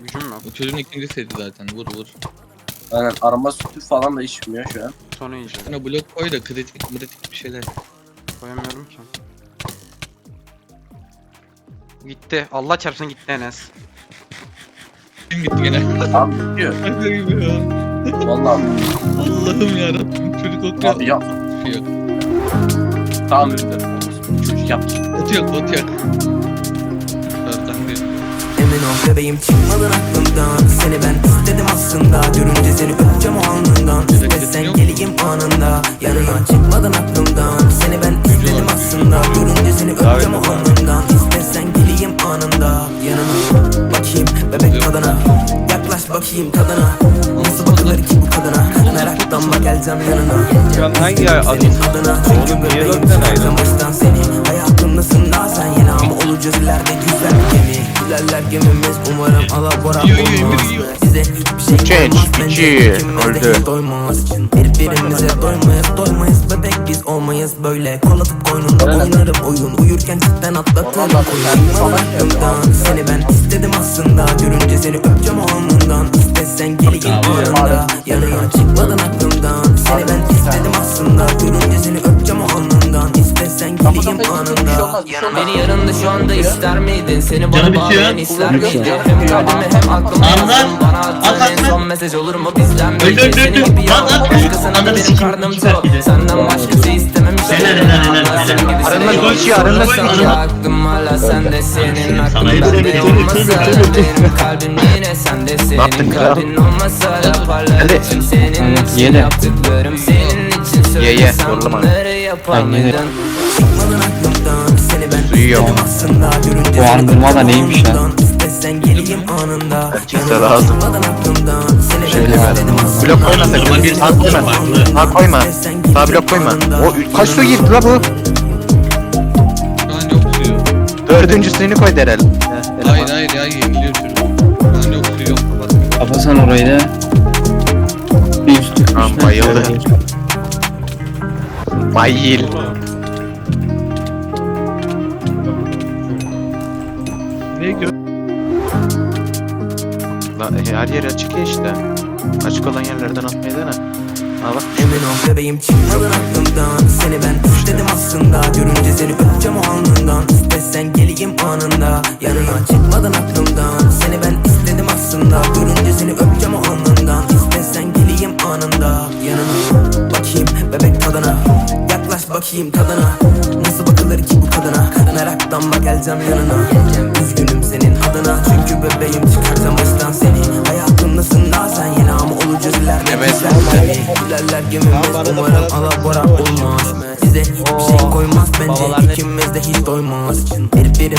Gücüm yok. O çocuğun ikinci seti zaten. Vur vur. Aynen arama sütü falan da içmiyor şu an. Sonra yiyeceğim. Sana blok koy da kritik kritik bir şeyler. Koyamıyorum ki. Gitti. Allah çarpsın gitti Enes. Kim gitti gene? Abi gidiyor. Şaka gibi ya. Vallahi Allah'ım yarabbim. Çocuk okuyor. abi yap. Yok. Tamam ürünler. Çocuk yaptı. Bot yok Emin ol bebeğim çıkmadın aklımdan. Seni ben istedim aslında. Görünce seni öpeceğim o alnından. İstesen geleyim anında. Yanına çıkmadın aklımdan. Seni ben istedim aslında. Görünce seni öpeceğim o alnından. İstesen geleyim anında. Yanına Bakayım bebek kadına Yaklaş bakayım kadına Nasıl bakılır ki bu kadına Meraktan bak geleceğim yanına. An hangi Çünkü Oğlum niye çıkaracağım ayrı? Gemimiz umarım alabora olmaz. Bize hiçbir şey Çek, olmaz de öldü. hiç doymaz. Birbirimize doymayız doymayız. Bebek biz olmayız böyle. Kol atıp koynunda oynarım oyun. Uyurken cidden atlatırım oyun Çıkmadan aklımdan seni ben istedim aslında. Görünce seni öpeceğim o alnından. İstesen geleyim anında Yanına. çıkmadın aklımdan İstesen geleyim anında Beni yanında şu anda ister miydin? Seni bana bağlayan ister miydin? Hem kalbimi hem aklımı yazdın. Bana attığın en son mesaj olur mu bizden miydi? Senin gibi yalan başkasına da benim karnım tok Senden başkası istememiştim Arınma geçiyor, arınma geçiyor. Aklım hala sende. Senin aklın bende olmasa Benim kalbim yine sende. Senin yaptın kral? kalbin olmasa da parlarım Senin için Yele. yaptıklarım. Senin için Ye, ye, söylesem zorlama. bunları yapar Ben yine- mıydın? Ben aslında Görünce Bu andırma da neymiş lan? Yanına lazım. Şöyle ben Blok koyma sakın. Görünce Sağ koyma. Sağ koyma. Sağ blok koyma. O kaç su girdi la bu? Dördüncü suyunu koydu herhalde. Hayır hayır ya yeniliyor çocuk. An yok suyu yok. Bak. Kapasan orayı da. Bir üstü. Tamam, bayıldı. şöyle. E, her yer açık ya işte. Açık olan yerlerden atmayı dene. Ha bak. Emin ol bebeğim çıkmadın aklımdan. Seni ben istedim aslında. Görünce seni öpeceğim o alnından. İstesen geleyim anında. Yanına çıkmadın aklımdan. Seni ben istedim aslında. Görünce seni öpeceğim o alnından. İstesen geleyim anında. Yanına Bakayım bebek kadına Yaklaş bakayım kadına Nasıl bakılır ki bu kadına Meraktan bak geleceğim yanına. Üzgünüm senin adına. Çünkü bebeğim çıkaracağım baştan seni gemimiz umarım alabora olmaz. Bize hiçbir şey koymaz bence. İkimiz de hiç doymaz. Birbirimize